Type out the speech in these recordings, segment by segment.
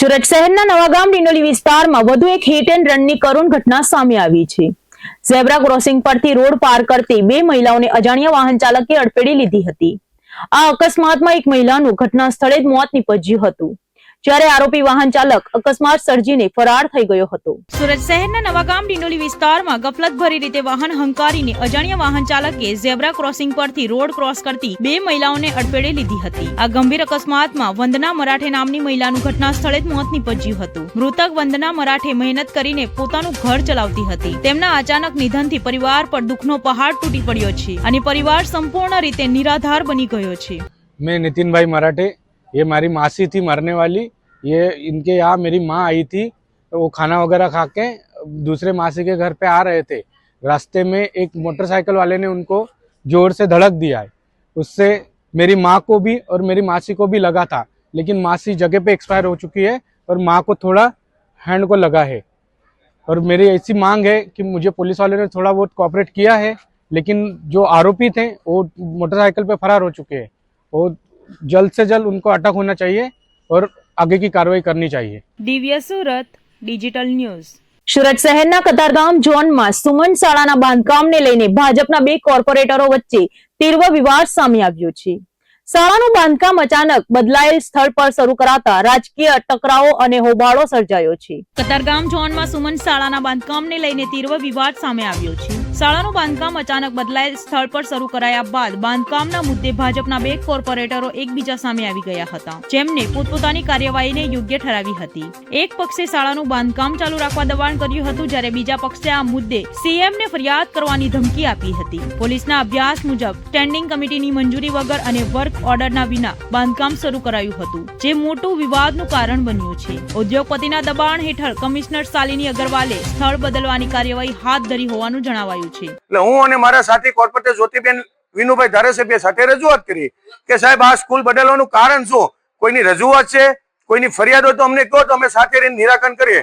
સુરત શહેરના નવાગામ ડિંડોલી વિસ્તારમાં વધુ એક હિટ એન્ડ રનની કરુણ ઘટના સામે આવી છે. ઝેબ્રા ક્રોસિંગ પરથી રોડ પાર કરતી બે મહિલાઓને અજાણ્યા વાહન ચાલકે અડફેડી લીધી હતી. આ અકસ્માતમાં એક મહિલાનું ઘટના સ્થળે જ મોત નીપજ્યું હતું. જ્યારે આરોપી વાહન ચાલક અકસ્માત સર્જીને ફરાર થઈ ગયો હતો. સુરત શહેરના નવાગામ ડિંડોલી વિસ્તારમાં ગફલતભરી રીતે વાહન હંકારીને અજાણ્યા વાહન ચાલકે ઝેબ્રા ક્રોસિંગ પરથી રોડ ક્રોસ કરતી બે મહિલાઓને અડફેટે લીધી હતી. આ ગંભીર અકસ્માતમાં વંદના મરાઠે નામની મહિલાનું ઘટના સ્થળે જ મોત નીપજ્યું હતું. મૃતક વંદના મરાઠે મહેનત કરીને પોતાનું ઘર ચલાવતી હતી. તેમના અચાનક નિધનથી પરિવાર પર દુઃખનો પહાડ તૂટી પડ્યો છે અને પરિવાર સંપૂર્ણ રીતે નિરાધાર બની ગયો છે. મેં નીતિનભાઈ મરાઠે ये हमारी मासी थी मरने वाली, ये इनके यहाँ मेरी माँ आई थी, वो खाना वगैरह खा के दूसरे मासी के घर पे आ रहे थे। रास्ते में एक मोटरसाइकिल वाले ने उनको ज़ोर से धड़क दिया है। उससे मेरी माँ को भी और मेरी मासी को भी लगा था, लेकिन मासी जगह पे एक्सपायर हो चुकी है और माँ को थोड़ा हैंड को लगा है। और मेरी ऐसी मांग है कि मुझे पुलिस वाले ने थोड़ा बहुत कॉपरेट किया है, लेकिन जो आरोपी थे, वो मोटरसाइकिल पे फरार हो चुके हैं। वो जल्द से जल्द उनको अटक होना चाहिए और आगे की कार्रवाई करनी चाहिए દિવ્ય સુરત ડિજિટલ ન્યૂઝ સુરત શહેરના કતારગામ ઝોનમાં સુમન શાળાના બાંધકામને લઈને ભાજપના બે કોર્પોરેટરો વચ્ચે તીવ્ર વિવાદ સામે આવ્યો છે શાળાનું બાંધકામ અચાનક બદલાયેલ સ્થળ પર શરૂ કરાતા રાજકીય ટકરાવો અને હોબાળો સર્જાયો છે. કતારગામ ઝોનમાં સુમન શાળાના બાંધકામને લઈને તીવ્ર વિવાદ સામે આવ્યો છે. શાળાનું બાંધકામ અચાનક બદલાયેલ સ્થળ પર શરૂ કરાયા બાદ બાંધકામના મુદ્દે ભાજપના બે કોર્પોરેટરો એકબીજા સામે આવી ગયા હતા, જેમને પોતપોતાની કાર્યવાહીને યોગ્ય ઠરાવી હતી. એક પક્ષે શાળાનું બાંધકામ ચાલુ રાખવા દબાણ કર્યું હતું, જ્યારે બીજા પક્ષે આ મુદ્દે સીએમને ફરિયાદ કરવાની ધમકી આપી હતી. પોલીસના અભ્યાસ મુજબ, સ્ટેન્ડિંગ કમિટીની મંજૂરી વગર અને વર્ક ઓર્ડરના વિના બાંધકામ શરૂ કરાયું હતું, જે મોટું વિવાદનું કારણ બન્યું છે. ઉદ્યોગપતિના દબાણ હેઠળ કમિશનર શાલિની અગરવાલે સ્થળ બદલવાની કાર્યવાહી હાથ ધરી હોવાનું જણાવાયું છે. એટલે હું અને મારા સાથી કોર્પોરેટર જ્યોતિબેન વિનુભાઈ ધારાસભ્ય સાથે રજૂઆત કરી કે સાહેબ, આ સ્કૂલ બદલવાનું કારણ શું? કોઈની રજૂઆત છે? કોઈની ફરિયાદ હોય તો અમને કહો તો અમે સાથે રહીને નિરાકરણ કરીએ.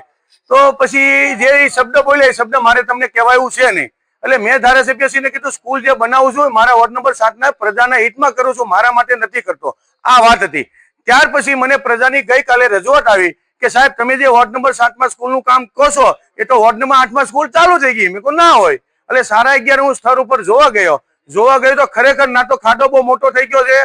તો પછી જે શબ્દ બોલે એ શબ્દ મારે તમને કહેવાયું છે નહીં. એટલે મેં ધારાસભ્યશ્રીને કીધું, સ્કૂલ જે બનાવું છું મારા વોર્ડ નંબર સાતના પ્રજાના હિતમાં કરું છું, મારા માટે નથી કરતો. આ વાત હતી. ત્યાર પછી મને પ્રજાની ગઈકાલે રજૂઆત આવી કે, સાહેબ, તમે જે વોર્ડ નંબર સાતમાં સ્કૂલનું કામ છો એ તો વોર્ડ નંબર આઠમાં સ્કૂલ ચાલુ થઈ ગઈ. મેં કહું ના હોય. એટલે સાડા અગિયાર હું સ્થળ ઉપર જોવા ગયો. જોવા ગયો તો ખરેખર ના તો ખાડો બહુ મોટો થઈ ગયો છે,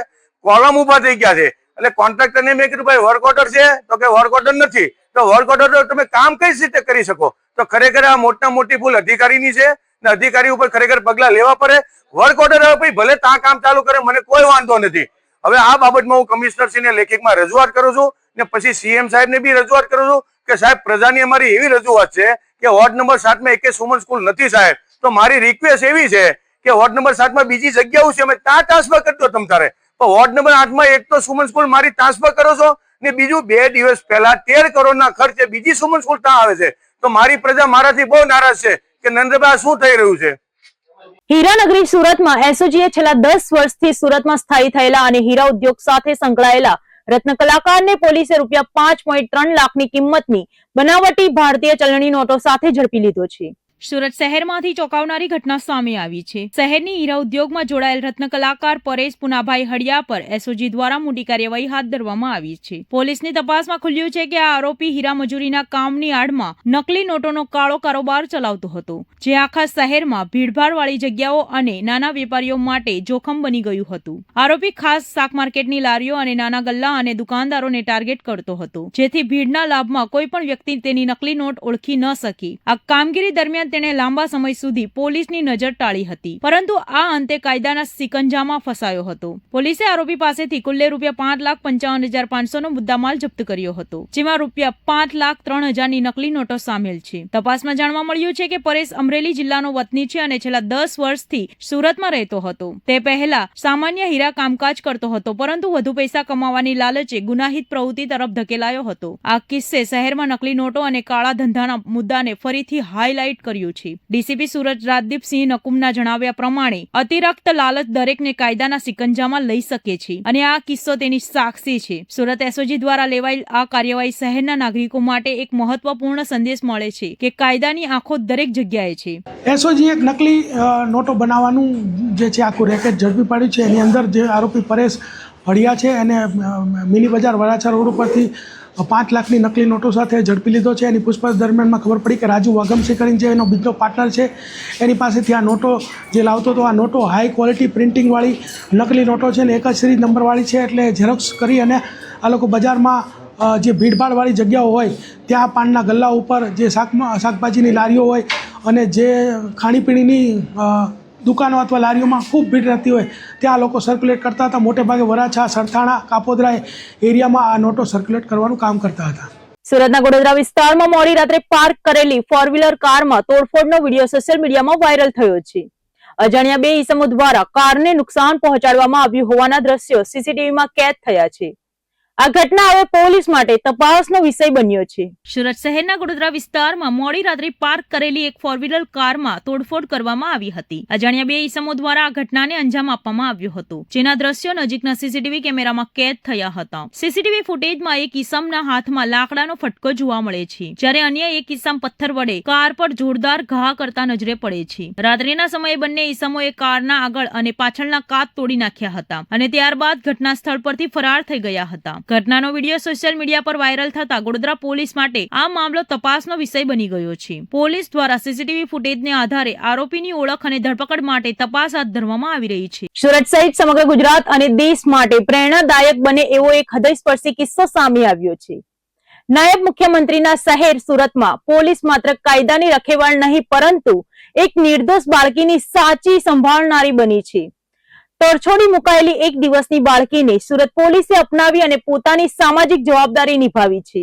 કોલમ ઊભા થઈ ગયા છે. એટલે કોન્ટ્રાક્ટરને મેં કીધું, ભાઈ વર્ક ઓર્ડર છે, તો કે વર્ક ઓર્ડર નથી. તો વર્ક ઓર્ડર તમે કામ કઈ રીતે કરી શકો? તો ખરેખર આ મોટા મોટી ભૂલ અધિકારીની છે ને અધિકારી ઉપર ખરેખર પગલા લેવા પડે. વર્ક ઓર્ડર હવે ભલે ત્યાં કામ ચાલુ કરે, મને કોઈ વાંધો નથી. હવે આ બાબતમાં હું કમિશનરશ્રીને લેખિતમાં રજૂઆત કરું છું ને પછી સીએમ સાહેબને બી રજૂઆત કરું છું કે સાહેબ, પ્રજાની અમારી એવી રજૂઆત છે કે વોર્ડ નંબર સાતમાં એકે સુમન સ્કૂલ નથી સાહેબ. તો મારી રિક્વેસ્ટ એવી છે કે વોર્ડ નંબર સાતમાં બીજી જગ્યાઓ છે, અમે ત્યાં ટ્રાન્સફર કરતો તમ તારે. પણ વોર્ડ નંબર આઠમાં એક તો સુમન સ્કૂલ મારી ટ્રાન્સફર કરો છો ને બીજું બે દિવસ પહેલા તેર કરોડના ખર્ચે બીજી સુમન સ્કૂલ ત્યાં આવે છે. તો મારી પ્રજા મારાથી બહુ નારાજ છે. કે નરેન્દ્રભાઈ શું થઈ રહ્યું છે? હીરાનગરી સુરતમાં એસઓજીએ છેલ્લા દસ વર્ષથી સુરતમાં સ્થાયી થયેલા અને હીરા ઉદ્યોગ સાથે સંકળાયેલા રત્ન કલાકારને પોલીસે રૂપિયા પાંચ પોઈન્ટ ત્રણ લાખની કિંમતની બનાવટી ભારતીય ચલણી નોટો સાથે ઝડપી લીધો છે. સુરત શહેરમાંથી ચોંકાવનારી ઘટના સામે આવી છે. શહેરની હીરા ઉદ્યોગમાં જોડાયેલ રત્ન કલાકાર પરેશ પુનાભાઈ હડિયા પર એસઓજી દ્વારા મોટી કાર્યવાહી હાથ ધરવામાં આવી છે. પોલીસની તપાસમાં ખુલ્યું છે કે આ આરોપી હીરા મજૂરીના કામની આડમાં નકલી નોટોનો કાળો કારોબાર ચલાવતો હતો, જે આખા શહેરમાં ભીડભાડવાળી જગ્યાઓ અને નાના વેપારીઓ માટે જોખમ બની ગયું હતું. આરોપી ખાસ શાક માર્કેટની લારીઓ અને નાના ગલ્લા અને દુકાનદારોને ટાર્ગેટ કરતો હતો, જેથી ભીડના લાભમાં કોઈ પણ વ્યક્તિ તેની નકલી નોટ ઓળખી ન શકી. આ કામગીરી દરમિયાન તેણે લાંબા સમય સુધી પોલીસની નજર ટાળી હતી. પરંતુ આ અંતે કાયદાના સિકંજામાં ફસાયો હતો. પોલીસે આરોપી પાસેથી કુલ્લે રૂપિયા પાંચ લાખ પંચાવન હજાર પાંચસો મુદ્દામાલ જપ્ત કર્યો હતો, જેમાં રૂપિયા પાંચ લાખ ત્રણ હજારની નકલી નોટો સામેલ છે. તપાસમાં જાણવા મળ્યું છે કે પરેશ અમરેલી જિલ્લાનો વતની છે અને છેલ્લા દસ વર્ષથી સુરતમાં રહેતો હતો. તે પહેલા સામાન્ય હીરા કામકાજ કરતો હતો, પરંતુ વધુ પૈસા કમાવાની લાલચે ગુનાહિત પ્રવૃત્તિ તરફ ધકેલાયો હતો. આ કિસ્સે શહેરમાં નકલી નોટો અને કાળા ધંધાના મુદ્દાને ફરીથી હાઇલાઇટ કર્યું છે. ડીસીપી સુરત રાજદીપસિંહ નકુમના જણાવ્યા પ્રમાણે અતિરક્ત લાલચ દરેકને કાયદાના સિકંજામાં લઈ શકે છે અને આ કિસ્સો તેની સાક્ષી છે. સુરત એસઓજી દ્વારા લેવાયેલ આ કાર્યવાહી શહેરના નાગરિકો માટે એક મહત્વપૂર્ણ સંદેશ મળે છે કે કાયદાની આંખો દરેક જગ્યાએ છે. એસઓજી એક નકલી નોટો બનાવવાનું જે છે આખું રેકેટ ઝડપી પાડ્યું છે. એની અંદર જે આરોપી પરેશ ફળિયા છે એને મિની બજાર વરાછા રોડ ઉપરથી પાંચ લાખની નકલી નોટો સાથે ઝડપી લીધો છે. એની પૂછપરછ દરમિયાનમાં ખબર પડી કે રાજુ વાગમસિંહ કરીને જે એનો બીજો પાર્ટનર છે, એની પાસેથી આ નોટો જે લાવતો હતો, આ નોટો હાઈ ક્વોલિટી પ્રિન્ટિંગવાળી નકલી નોટો છે ને એક જ સિરીઝ નંબરવાળી છે એટલે ઝેરોક્સ કરી અને આ લોકો બજારમાં જે ભીડભાડવાળી જગ્યાઓ હોય, ત્યાં પાનના ગલ્લા ઉપર જે શાકમાં, શાકભાજીની લારીઓ હોય અને જે ખાણીપીણીની દુકાનો અથવા લારીઓમાં ખૂબ ભીડ રહેતી હોય, ત્યાં લોકો સર્ક્યુલેટ કરતા હતા. મોટે ભાગે વરાછા, સરથાણા, કાપોદરા એરિયામાં આ નોટો સર્ક્યુલેટ કરવાનું કામ કરતા હતા. સુરતના ગોડોદરા વિસ્તારમાં મોડી રાત્રે પાર્ક કરેલી ફોર વ્હીલર કારમાં તોડફોડનો વીડિયો સોશિયલ મીડિયામાં વાયરલ થયો છે. અજાણ્યા બે ઈસમો દ્વારા કારને નુકસાન પહોંચાડવામાં આવ્યું હોવાના દ્રશ્યો સીસીટીવીમાં કેદ થયા છે. આ ઘટના હવે પોલીસ માટે તપાસનો વિષય બન્યો છે. સુરત શહેરના ગોડોદરા વિસ્તારમાં મોડી રાત્રે પાર્ક કરેલી એક ફોર વ્હીલર કારમાં તોડફોડ કરવામાં આવી હતી. અજાણ્યા બે ઈસમો દ્વારા આ ઘટનાને અંજામ આપવામાં આવ્યો હતો. જેના દ્રશ્યો નજીકના સીસીટીવી કેમેરામાં કેદ થયા હતા. સીસીટીવી ફૂટેજમાં એક ઈસમના હાથમાં લાકડાનો ફટકો જોવા મળે છે. જ્યારે અન્ય એક ઈસમ પથ્થર વડે કાર પર જોરદાર ઘા કરતા નજરે પડે છે. રાત્રિના સમયે બંને ઈસમોએ કારના આગળ અને પાછળના કાચ તોડી નાખ્યા હતા અને ત્યારબાદ ઘટના સ્થળ પરથી ફરાર થઈ ગયા હતા. ઘટનાનો વીડિયો સોશિયલ મીડિયા પર વાયરલ થતા ગોડોદરા પોલીસ માટે આ મામલો તપાસનો વિષય બની ગયો છે. પોલીસ દ્વારા સીસીટીવી ફૂટેજને આધારે આરોપીની ઓળખ અને ધરપકડ માટે તપાસ હાથ ધરવામાં આવી રહી છે. સુરત સહિત સમગ્ર ગુજરાત અને દેશ માટે પ્રેરણાદાયક બને એવો એક હૃદયસ્પર્શી કિસ્સો સામે આવ્યો છે. નાયબ મુખ્યમંત્રીના શહેર સુરતમાં પોલીસ માત્ર કાયદાની રખેવાળ નહીં, પરંતુ એક નિર્દોષ બાળકીની સાચી સંભાળનારી બની છે. તરછોડી મુકાયેલી એક દિવસની બાળકીને સુરત પોલીસે અપનાવી અને પોતાની સામાજિક જવાબદારી નિભાવી છે.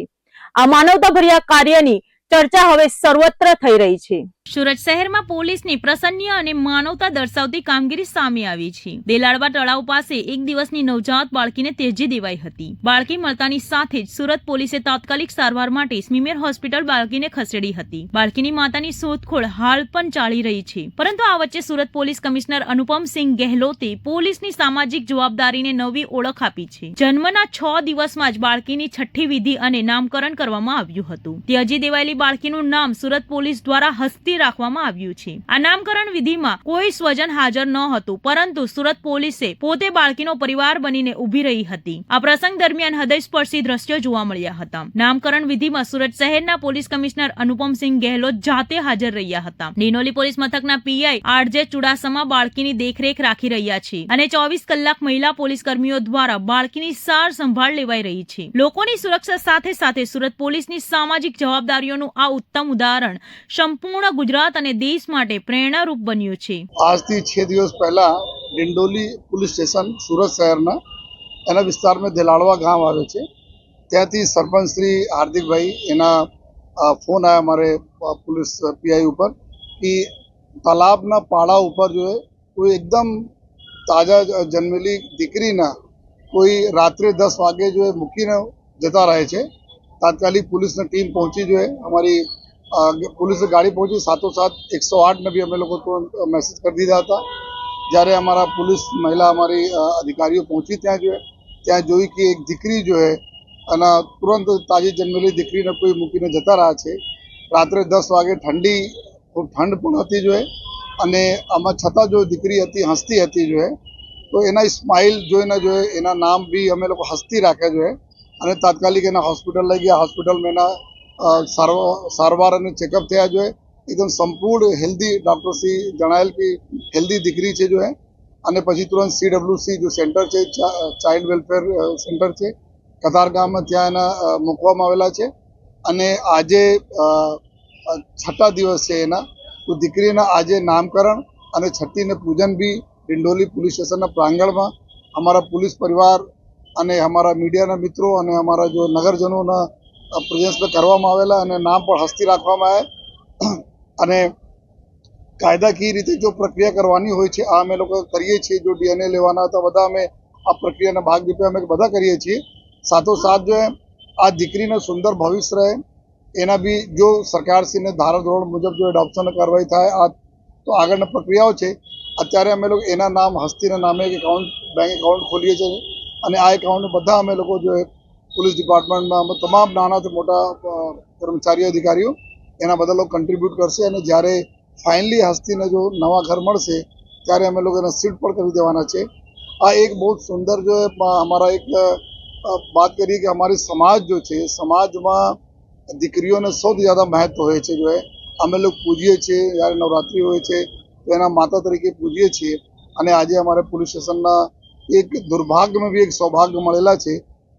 આ માનવતાભર્યા કાર્યની ચર્ચા હવે સર્વત્ર થઈ રહી છે. સુરત શહેરમાં પોલીસની પ્રસન્ય અને માનવતા દર્શાવતી કામગીરી સામે આવી છે. દેલાડવા તળાવ પાસે એક દિવસની નવજાત બાળકીને તેજી દેવાઈ હતી. બાળકી મળતાની સાથે જ સુરત પોલીસે તાત્કાલિક સારવાર માટે સ્મીમેર હોસ્પિટલ બાળકીને ખસેડી હતી. બાળકીની માતાની શોધખોળ હાલ પણ ચાલી રહી છે. પરંતુ આ વચ્ચે સુરત પોલીસ કમિશનર અનુપમસિંહ ગેહલોતે પોલીસની સામાજિક જવાબદારીને નવી ઓળખ આપી છે. જન્મના છ દિવસમાં જ બાળકીની છઠ્ઠી વિધિ અને નામકરણ કરવામાં આવ્યું હતું. તેજી દેવાયેલી બાળકીનું નામ સુરત પોલીસ દ્વારા હસ્તી રાખવામાં આવ્યું છે. આ નામકરણ વિધિમાં કોઈ સ્વજન હાજર ન હતું, પરંતુ સુરત પોલીસે પોતે બાળકીનો પરિવાર બનીને ઊભી રહી હતી. આ પ્રસંગ દરમિયાન હૃદયસ્પર્શી દ્રશ્યો જોવા મળ્યા હતા. નામકરણ વિધિમાં સુરત શહેરના પોલીસ કમિશનર અનુપમસિંહ ગેહલોત જાતે હાજર રહ્યા હતા. ડિનોલી પોલીસ મથકના પીઆઈ આરજે ચુડાસમા બાળકીની દેખરેખ રાખી રહ્યા છે અને ચોવીસ કલાક મહિલા પોલીસ કર્મીઓ દ્વારા બાળકીની સાર સંભાળ લેવાઈ રહી છે. લોકોની સુરક્ષા સાથે સાથે સુરત પોલીસની સામાજિક જવાબદારીઓનું આ ઉત્તમ ઉદાહરણ સંપૂર્ણ ગુજરાત અને દેશ માટે પ્રેરણારૂપ બન્યું છે. આજથી છ દિવસ પહેલા ડિંડોલી પોલીસ સ્ટેશન સુરત શહેરના એના વિસ્તારમાં દેલાડવા ગામ આવે છે. ત્યાંથી સરપંચ શ્રી હાર્દિકભાઈ એના ફોન આવ્યા મારે પોલીસ પીઆઈ ઉપર કે તાલાબના પાડા ઉપર જો કોઈ એકદમ તાજા જન્મેલી દીકરીના કોઈ રાત્રે દસ વાગે જો મૂકીને જતા રહે છે. તાત્કાલિક પોલીસની ટીમ પહોંચી જોઈએ અમારી પોલીસ ગાડી પહોંચી સાત એકસો આઠને અમે લોકો તુરંત મેસેજ કરી દીધા હતા. જ્યારે અમારા પોલીસ મહિલા અમારી અધિકારીઓ પહોંચી ત્યાં જોઈએ. ત્યાં જોઈ કે એક દીકરી જો હે, અને તુરંત તાજી જન્મેલી દીકરીને કોઈ મૂકીને જતા રહ્યા છે. રાત્રે દસ વાગે ઠંડી, ખૂબ ઠંડ પણ હતી જો અને આમાં છતાં જો દીકરી હતી, હસતી હતી જો તો એના સ્માઇલ જોઈને જો એના નામ બી અમે લોકો હસતી રાખ્યા જો અને તાત્કાલિક એના હોસ્પિટલ લઈ ગયા. હોસ્પિટલમાં એના સારવાર અને ચેકઅપ થયા જોઈએ એકદમ સંપૂર્ણ હેલ્ધી ડૉક્ટરશ્રી જણાયેલ કે હેલ્ધી દીકરી છે જો અને પછી તુરંત સીડબ્લ્યુસી જો સેન્ટર છે ચાઇલ્ડ વેલફેર સેન્ટર છે. કતારગામમાં ત્યાં એના મૂકવામાં આવેલા છે. અને આજે છઠ્ઠા દિવસ છે એના. તો દીકરીના આજે નામકરણ અને છઠ્ઠીને પૂજન બી ડિંડોલી પોલીસ સ્ટેશનના પ્રાંગણમાં. અમારા પોલીસ પરિવાર અને અમારા મીડિયાના મિત્રો અને અમારા જો નગરજનોના પ્રેઝન્સમાં કરવામાં આવેલા અને નામ પણ હસ્તી રાખવામાં આવે. અને કાયદાકીય રીતે જો પ્રક્રિયા કરવાની હોય છે, આ અમે લોકો કરીએ છીએ. જો ડીએનએ લેવાના હતા, બધા અમે આ પ્રક્રિયાના ભાગરૂપે અમે બધા કરીએ છીએ. સાથોસાથ જો આ દીકરીને સુંદર ભવિષ્ય રહે, એના બી જો સરકારશ્રીને ધારા ધોરણ મુજબ જો એડોપ્શન કાર્યવાહી થાય, આ તો આગળની પ્રક્રિયાઓ છે. અત્યારે અમે લોકો એના નામ, હસ્તીના નામે એક એકાઉન્ટ બેંક એકાઉન્ટ ખોલીએ છીએ. અને આ એકાઉન્ટ બધા અમે લોકો જો પોલીસ ડિપાર્ટમેન્ટમાં તમામ નાનાથી મોટા કર્મચારી અધિકારીઓ એના બદલો કન્ટ્રીબ્યુટ કરશે અને જ્યારે ફાઇનલી હસ્તીને જો નવા ઘર મળશે, ત્યારે અમે લોકોને સીટ પણ કરી દેવાના છે. આ એક બહુ સુંદર જો અમારા એક વાત કરી કે અમારી સમાજ જો છે, સમાજમાં દીકરીઓને સૌથી જ્યાદા મહત્વ હોય છે જો એ. અમે લોકો પૂજીએ છીએ, જ્યારે નવરાત્રિ હોય છે, તો એના માતા તરીકે પૂજીએ છીએ. અને આજે અમારે પોલીસ સ્ટેશનના એક દુર્ભાગ્યમાં બી એક સૌભાગ્ય મળેલા છે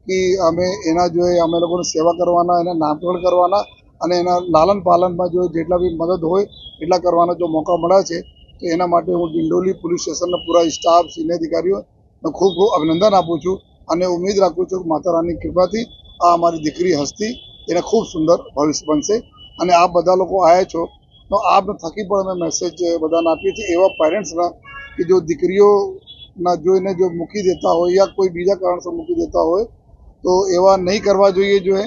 કે અમે એના જોઈએ અમે લોકોને સેવા કરવાના, એના નામકરણ કરવાના અને એના લાલન પાલનમાં જો જેટલા બી મદદ હોય એટલા કરવાનો જો મોકા મળે છે, તો એના માટે હું ડિંડોલી પોલીસ સ્ટેશનના પૂરા સ્ટાફ, સિનિયર અધિકારીઓને ખૂબ ખૂબ અભિનંદન આપું છું અને ઉમેદ રાખું છું કે માતા રાની કૃપાથી આ અમારી દીકરી હસ્તી એને ખૂબ સુંદર ભવિષ્ય બનશે. અને આપ બધા લોકો આવ્યા છો, તો આપને થકી પણ અમે મેસેજ બધાને આપીએ છીએ એવા પેરેન્ટ્સના કે જો દીકરીઓના જોઈને જો મૂકી દેતા હોય યા કોઈ બીજા કારણસર મૂકી દેતા હોય તો એવા નહીં કરવા જોઈએ જો હે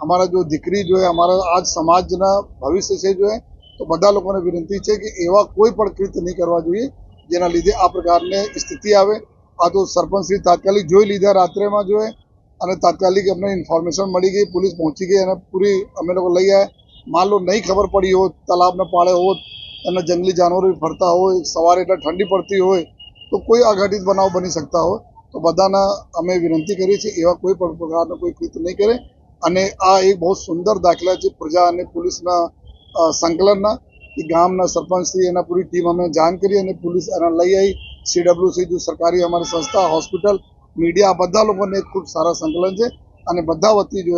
અમારા જો દીકરી જો હે અમારા આજ સમાજના ભવિષ્ય છે જો હે તો બધા લોકોને વિનંતી છે કે એવા કોઈ પણ કૃત્ય નહીં કરવા જોઈએ, જેના લીધે આ પ્રકારની સ્થિતિ આવે. આ તો સરપંચશ્રી તાત્કાલિક જોઈ લીધા રાત્રેમાં જોઈએ અને તાત્કાલિક અમને ઇન્ફોર્મેશન મળી ગઈ, પોલીસ પહોંચી ગઈ અને પૂરી અમે લોકો લઈ આવ્યા માન લો નહીં ખબર પડી હોત, તલાબને પાળે હોત, અને જંગલી જાનવરો ફરતા હોય, સવારે એટલે ઠંડી પડતી હોય, તો કોઈ અઘટિત બનાવ બની શકતા હોય તો બધાના અમે વિનંતી કરીએ છીએ એવા કોઈ પણ પ્રકારનો કોઈ કૃત નહીં કરે. અને આ એક બહુ સુંદર દાખલા છે પ્રજા અને પોલીસના સંકલનના. કે ગામના સરપંચશ્રી, એના પૂરી ટીમ અમે જાણ કરી અને પોલીસ એના લઈ આવી. સીડબ્લ્યુસી જો સરકારી અમારી સંસ્થા, હોસ્પિટલ, મીડિયા બધા લોકોને ખૂબ સારા સંકલન છે. અને બધા વતી જો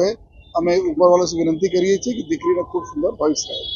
અમે ઉપરવાળા વિનંતી કરીએ છીએ કે દીકરીને ખૂબ સુંદર ભવિષ્ય રહે.